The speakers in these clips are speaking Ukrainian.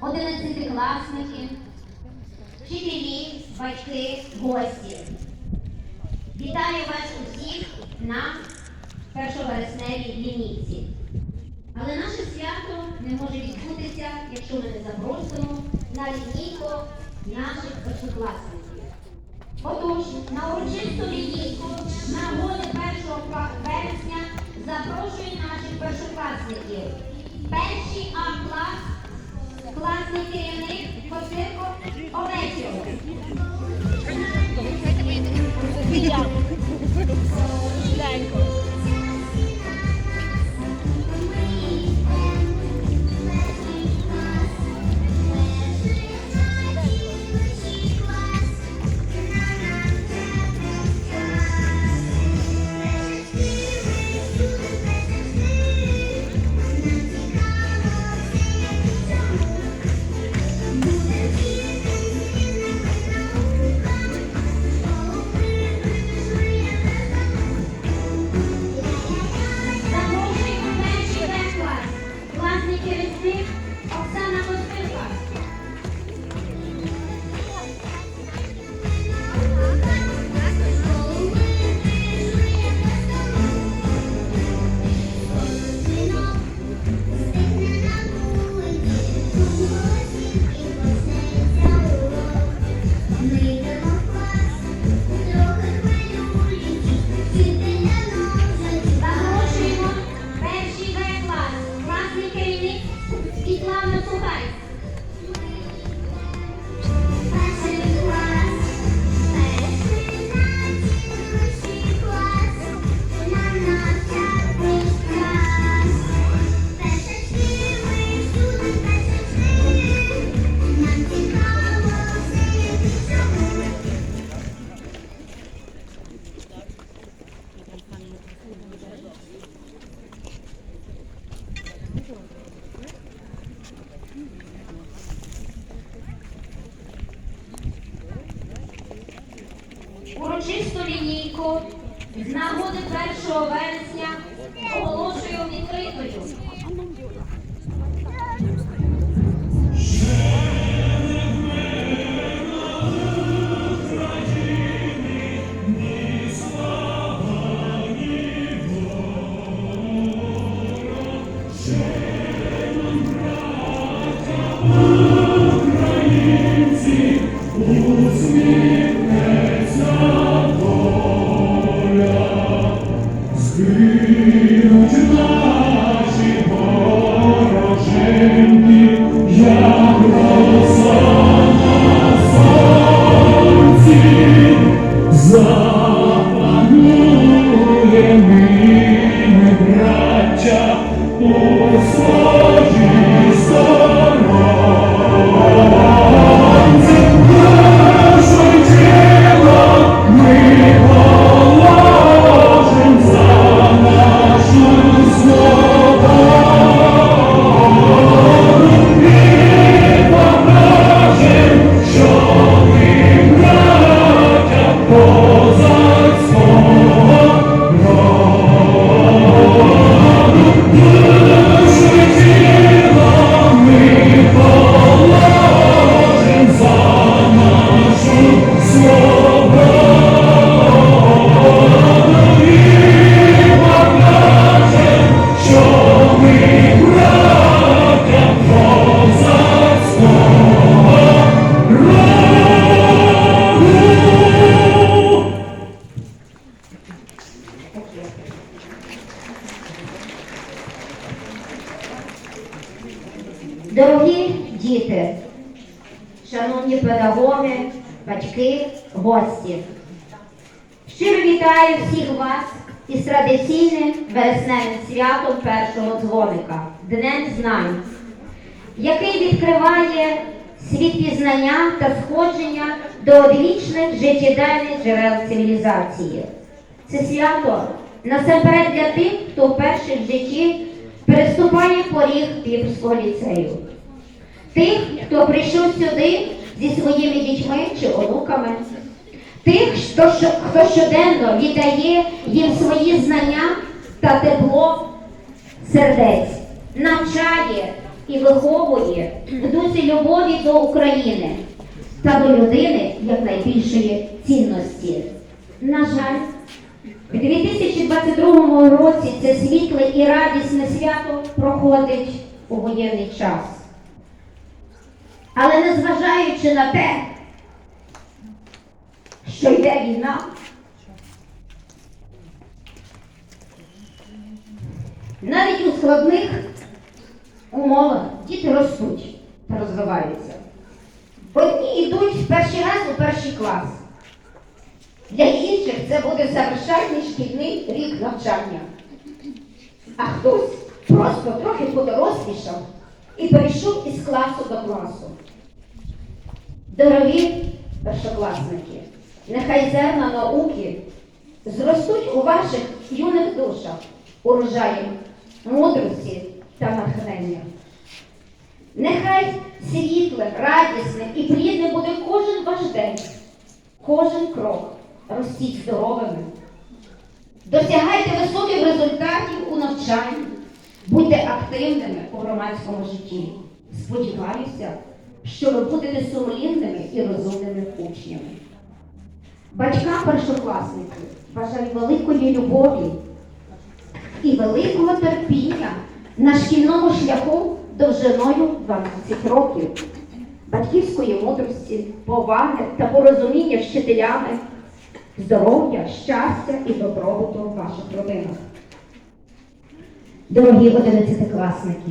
одинадцятикласники, вчителі, батьки, гості. Вітаю вас усіх на першовересневій лінійці. Але наше свято не може відбутися, якщо ми не запросимо на лінійку наших першокласників. Отож, на урочисту лінійку з нагоди 1 кла- вересня запрошую наших першокласників. Перший А клас, класний керівник Костирко Олесю. Запрошуємо Урочисту лінійку з нагоди 1 вересня оголошую відкритою. Запанує Дорогі діти, шановні педагоги, батьки, гості. Щиро вітаю всіх вас із традиційним вересневим святом першого дзвоника Днем знань, який відкриває світ пізнання та сходження до одвічних життєдайних джерел цивілізації. Це свято насамперед для тих, хто вперше в житті переступає поріг Півського ліцею. Тих, хто прийшов сюди зі своїми дітьми чи онуками, тих, хто, хто щоденно віддає їм свої знання та тепло сердець, навчає і виховує в дусі любові до України та до людини як найбільшої цінності. На жаль, у 2022 році це світле і радісне свято проходить у воєнний час. Але незважаючи на те, що йде війна, навіть у складних умовах діти ростуть та розвиваються. Одні йдуть в перший раз у перший клас. Для інших це буде завершальний шкільний рік навчання. А хтось просто трохи подорослішав і перейшов із класу до класу. Дорогі першокласники, нехай зерна науки зростуть у ваших юних душах урожаєм мудрості та натхнення. Нехай світлим, радісним і плідним буде кожен ваш день, кожен крок. Ростіть здоровими. Досягайте високих результатів у навчанні, будьте активними у громадському житті. Сподіваюся, що ви будете сумлінними і розумними учнями. Батькам першокласників бажаю великої любові і великого терпіння на шкільному шляху довжиною 12 років, батьківської мудрості, поваги та порозуміння з вчителями, здоров'я, щастя і добробуту в ваших родинах. Дорогі одинадцятикласники,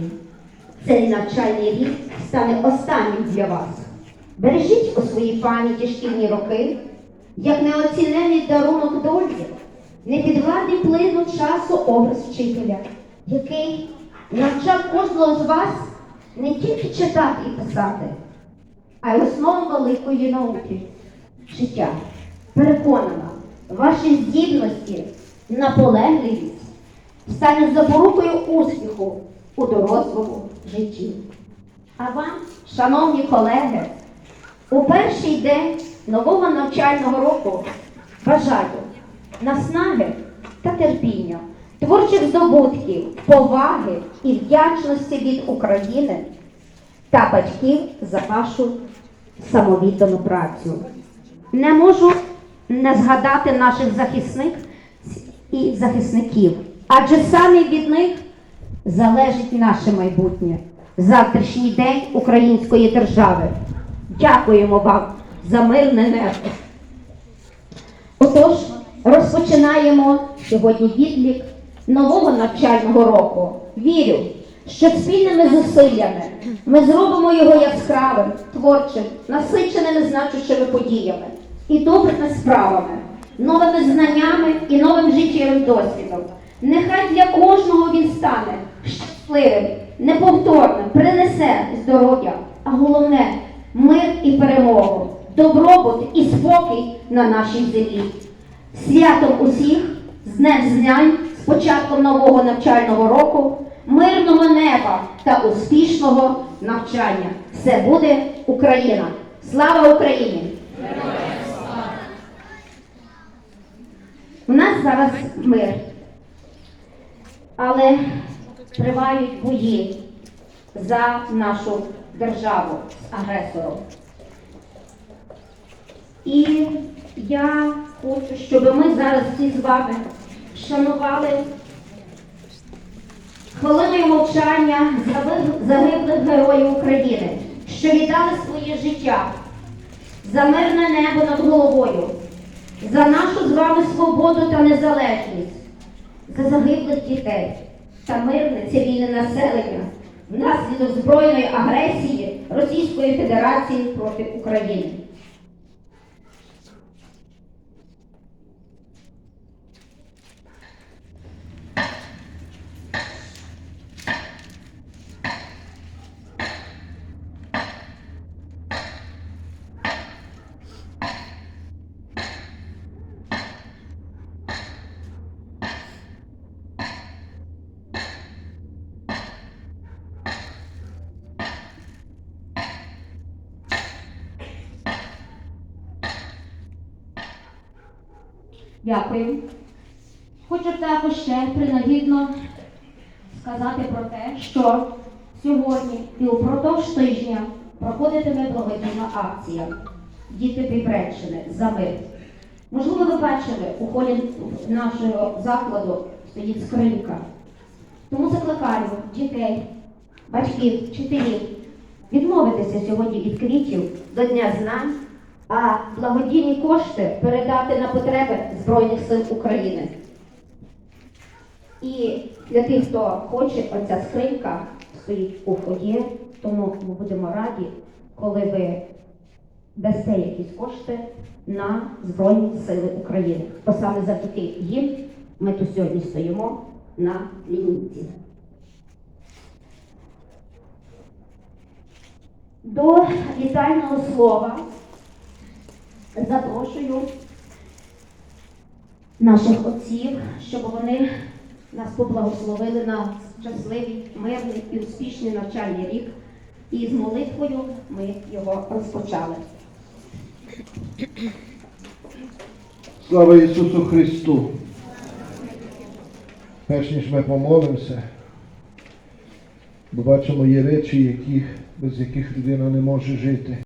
цей навчальний рік стане останнім для вас. Бережіть у своїй пам'яті шкільні роки, як неоцінений дарунок долі, непідвладний плину часу образ вчителя, який навчав кожного з вас не тільки читати і писати, а й основам великої науки життя. Переконана, ваші здібності, наполегливість стане запорукою успіху у дорослому житті. А вам, шановні колеги, у перший день нового навчального року бажаю наснаги та терпіння, творчих здобутків, поваги і вдячності від України та батьків за вашу самовіддану працю. Не можу не згадати наших захисник і захисників, адже саме від них залежить наше майбутнє, завтрашній день української держави. Дякуємо вам за мирне небо. Отож, розпочинаємо сьогодні відлік нового навчального року. Вірю, що спільними зусиллями ми зробимо його яскравим, творчим, насиченими значущими подіями і добрими справами, новими знаннями і новим життєвим досвідом. Нехай для кожного він стане щасливим, неповторним, принесе здоров'я, а головне мир і перемогу, добробут і спокій на нашій землі. Святом усіх, з Днем знань, з початком нового навчального року, мирного неба та успішного навчання. Все буде Україна! Слава Україні! У нас зараз мир, але тривають бої за нашу державу з агресором. І я хочу, щоб ми зараз всі з вами шанували хвилиною мовчання загиблих героїв України, що віддали своє життя за мирне небо над головою, за нашу з вами свободу та незалежність, за загиблих дітей та мирне цивільне населення внаслідок збройної агресії Російської Федерації проти України. Дякую. Хочу також ще принагідно сказати про те, що Сьогодні і упродовж тижня проходитиме благодійна акція Діти Прибреччини за мир. Можливо, ви бачили, у холі нашого закладу стоїть скринька. Тому закликаю дітей, батьків, вчителів відмовитися сьогодні від квітів до Дня знань, а благодійні кошти передати на потреби Збройних сил України. І для тих, хто хоче, оця скринька стоїть у фоє, тому ми будемо раді, коли ви дасте якісь кошти на Збройні Сили України. Бо саме завдяки їм ми тут сьогодні стоїмо на лінійці. До вітального слова запрошую наших отців, щоб вони нас поблагословили на щасливий, мирний і успішний навчальний рік. І з молитвою ми його розпочали. Слава Ісусу Христу! Перш ніж ми помолимося, бо бачимо є речі, яких, без яких людина не може жити.